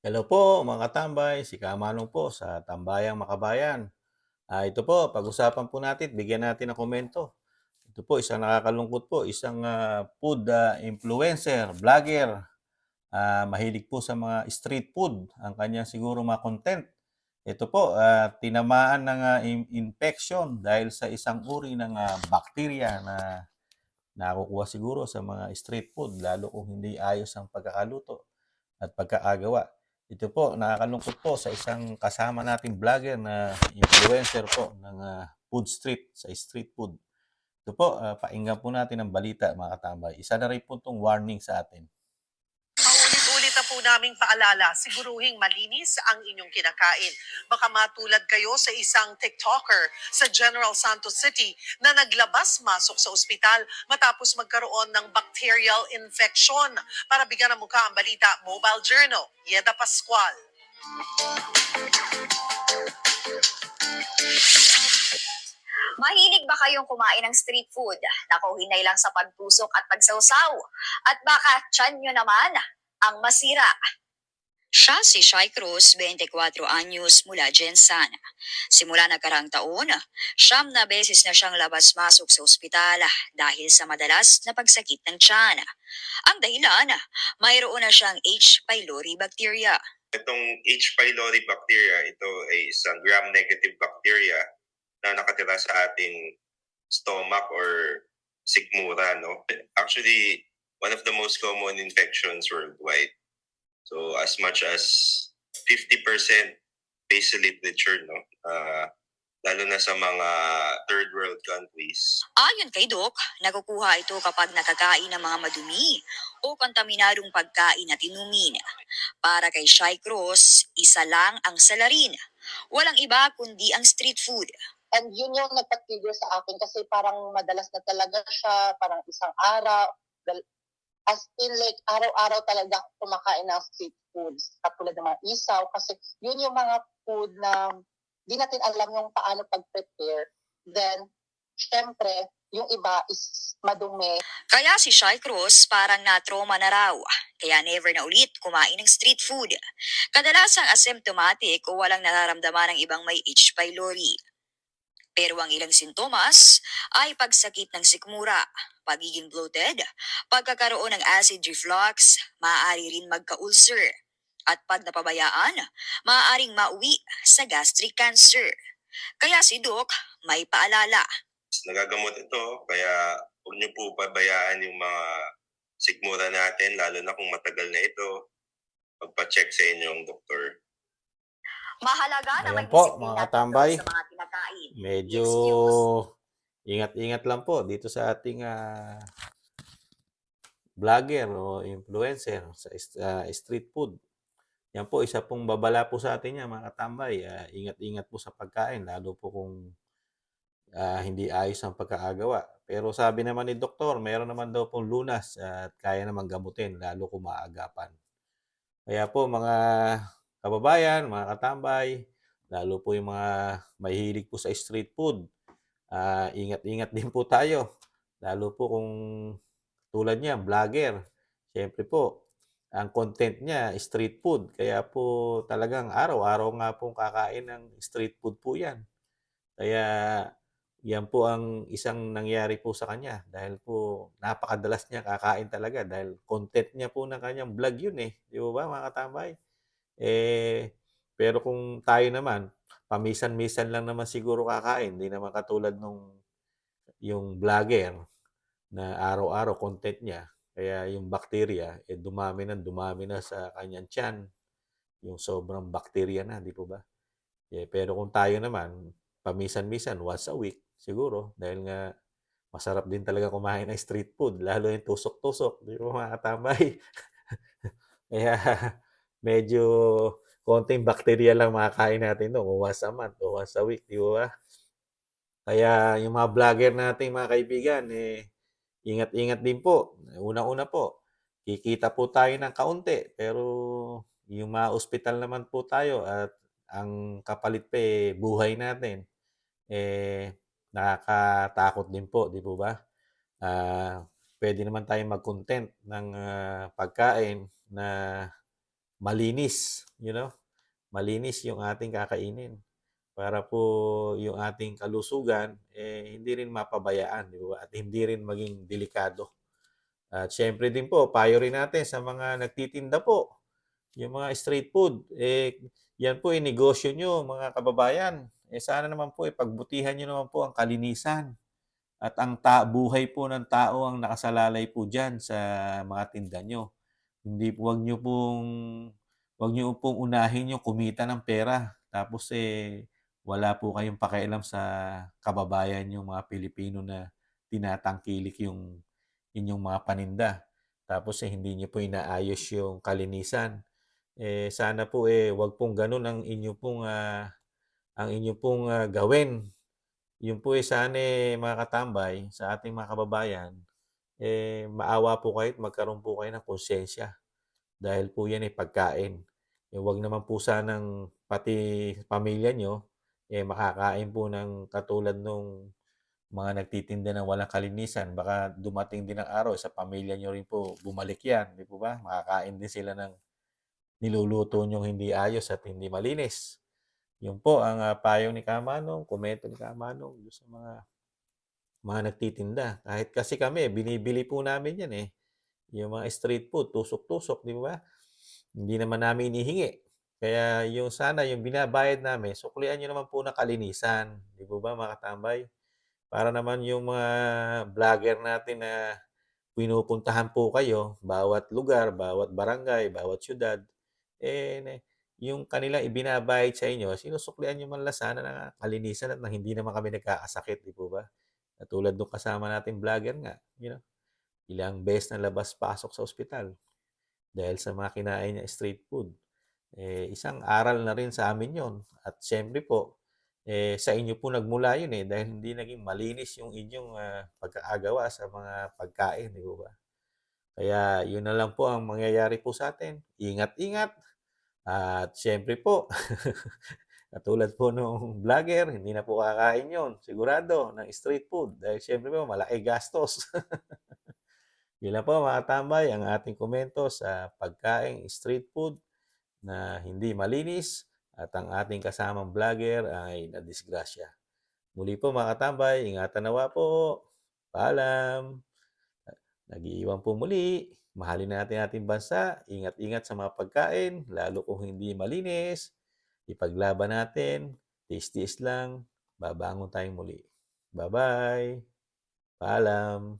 Hello po mga katambay, si Kamanong po sa Tambayang Makabayan. Ah, ito po, pag-usapan po natin, bigyan natin ng komento. Ito po, isang nakakalungkot po, isang ah, food ah, influencer, vlogger, ah, mahilig po sa mga street food, ang kanyang siguro mga content. Ito po, ah, tinamaan ng in- infection dahil sa isang uri ng ah, bakterya na nakukuha siguro sa mga street food, lalo kung hindi ayos ang pagkakaluto at pagkakagawa. Ito po, nakakalungkot po sa isang kasama nating vlogger na influencer po ng ah, food street, sa street food. Ito po, ah, pakinggan po natin ang balita mga katambay. Isa na rin po itong warning sa atin. Paulit-ulit na po naming paalala, siguruhing malinis ang inyong kinakain. Baka matulad kayo sa isang TikToker sa General Santos City na naglabas-masok sa ospital matapos magkaroon ng bacterial infection. Para bigyan ng mukha ang balita, Mobile Journal, Yeda Pascual. Mahilig ba kayong kumain ng street food? Naku, hinay lang sa pagtusok at pagsawsaw. At baka tiyan nyo naman ang masira. Siya si Shai Cruz, 24 anyos mula Jensan. Simula nagkarang taon, siyam na beses na siyang labas-masok sa ospital dahil sa madalas na pagsakit ng tiyan. Ang dahilan, mayroon na siyang H. pylori bacteria. Itong H. pylori bacteria, ito ay isang gram-negative bacteria na nakatira sa ating stomach or sigmura. No? Actually, one of the most common infections worldwide. So as much as 50% base literature, no? Ah, lalo na sa mga third world countries, Ayon kay Doc, nakukuha ito kapag nakakain ng mga madumi o kontaminadong pagkain at inumin. Para kay Shai Cruz, isa lang ang salarin. Walang iba kundi ang street food. And yun yung nagpa-trigger sa akin kasi parang madalas na talaga siya, parang isang araw, dal- as in like araw-araw talaga kumakain ng street foods, katulad ng mga isaw, kasi yun yung mga food na di natin alam yung paano pag-prepare. Then, syempre, yung iba is madumi, Kaya si Shai Cruz parang na-trauma na raw. Kaya never na ulit kumain ng street food. Kadalasang asymptomatic o walang nararamdaman ng ibang may H. pylori. Pero ang ilang sintomas ay pagsakit ng sikmura, pagiging bloated, pagkakaroon ng acid reflux, maaari rin magka-ulcer. At pag napabayaan, maaaring mauwi sa gastric cancer. Kaya si Doc may paalala. nagagamot ito. Kaya huwag niyo po pabayaan yung mga sigmura natin, lalo na kung matagal na ito. Magpa-check sa inyong doktor. Mahalaga na Ayan may po, disiplina mga at katambay. sa mga kinakain. Medyo ingat-ingat lang po dito sa ating ah, vlogger o influencer sa ah, street food. Yan po, isa pong babala po sa atin yan, mga katambay. Ah, ingat-ingat po sa pagkain, lalo po kung ah, hindi ayos ang pagkakagawa. Pero sabi naman ni doktor, meron naman daw pong lunas at kaya naman gamutin, lalo kung maagapan. Kaya po mga kababayan, mga katambay, lalo po yung mga mahilig po sa street food, ah, ingat-ingat din po tayo. Lalo po kung tulad niya, vlogger. Siyempre po, ang content niya, street food. Kaya po talagang araw-araw nga pong kakain ng street food po yan. Kaya yan po ang isang nangyari po sa kanya dahil po napakadalas niya kakain talaga dahil content niya po ng kanyang vlog yun eh. Di ba ba mga katambay? Eh, pero kung tayo naman, pamisan-misan lang naman siguro kakain. Hindi naman katulad nung yung vlogger na araw-araw content niya. Kaya yung bacteria, eh, dumami na, dumami na sa kanyang tiyan. Yung sobrang bacteria na, di po ba? Eh, pero kung tayo naman, pamisan-misan, once a week, siguro, dahil nga masarap din talaga kumain ng street food, lalo yung tusok-tusok, di ba mga katambay? Kaya medyo konting bacteria lang makakain natin doon, kung once a month once a week, di ba? Kaya yung mga vlogger natin, mga kaibigan, eh, ingat-ingat din po. Una-una po, kikita po tayo ng kaunti, pero yung mga ospital naman po tayo at ang kapalit pa eh, buhay natin, eh, nakakatakot din po, di po ba? Ah, pwede naman tayo mag-content ng ah, pagkain na malinis, you know? Malinis yung ating kakainin para po yung ating kalusugan eh hindi rin mapabayaan, di ba? At hindi rin maging delikado. At syempre din po, payo rin natin sa mga nagtitinda po, yung mga street food, eh yan po yung negosyo nyo, mga kababayan. Eh sana naman po, ipagbutihan nyo naman po ang kalinisan. At ang ta buhay po ng tao ang nakasalalay po dyan sa mga tinda nyo. Hindi po, wag nyo pong, wag nyo pong unahin yung kumita ng pera. Tapos eh, wala po kayong pakialam sa kababayan yung mga Pilipino na tinatangkilik yung inyong mga paninda. Tapos eh, hindi nyo po inaayos yung kalinisan. Eh, sana po eh, wag pong ganun ang inyo pong, ah, ang inyo pong ah, gawin. Yun po eh, sana eh, mga katambay, sa ating mga kababayan, eh, maawa po kayo at magkaroon po kayo ng konsensya. Dahil po yan eh, pagkain. Eh, wag naman po sanang pati pamilya nyo, eh, makakain po ng katulad nung mga nagtitinda ng walang kalinisan. Baka dumating din ang araw, sa pamilya nyo rin po bumalik yan. Di po ba? Makakain din sila ng niluluto nyong hindi ayos at hindi malinis. Yun po ang ah, payo ni Kamanong, komento ni Kamanong sa mga mga nagtitinda. Kahit kasi kami, binibili po namin yan eh. Yung mga street food, tusok-tusok, di ba? Hindi naman namin inihingi. Kaya yung sana, yung binabayad namin, suklian nyo naman po na kalinisan. Di po ba, mga katambay? Para naman yung mga vlogger natin na pinupuntahan po kayo, bawat lugar, bawat barangay, bawat syudad, eh, yung kanila ibinabayad sa inyo, sinusuklian nyo man lang sana na kalinisan at na hindi naman kami nagkakasakit, di po ba? Katulad nung kasama natin vlogger nga, you know, ilang beses na labas-pasok sa ospital dahil sa mga kinain niya street food. Eh, isang aral na rin sa amin yon At syempre po, eh, sa inyo po nagmula yun eh, dahil hindi naging malinis yung inyong ah, pagkaagawa sa mga pagkain, di ba? Kaya yun na lang po ang mangyayari po sa atin. Ingat-ingat. At syempre po, katulad po nung vlogger, hindi na po kakain yon sigurado, ng street food. Dahil syempre po, malaki gastos. Yun po mga tambay, ang ating komento sa pagkain street food na hindi malinis at ang ating kasamang vlogger ay nadisgrasya. Muli po mga katambay, ingatan nawa po. Paalam. Nag-iiwan po muli. Mahalin natin ating bansa. Ingat-ingat sa mga pagkain, lalo kung hindi malinis. Ipaglaban natin. Tiis-tiis lang. Babangon tayong muli. Bye-bye. Paalam.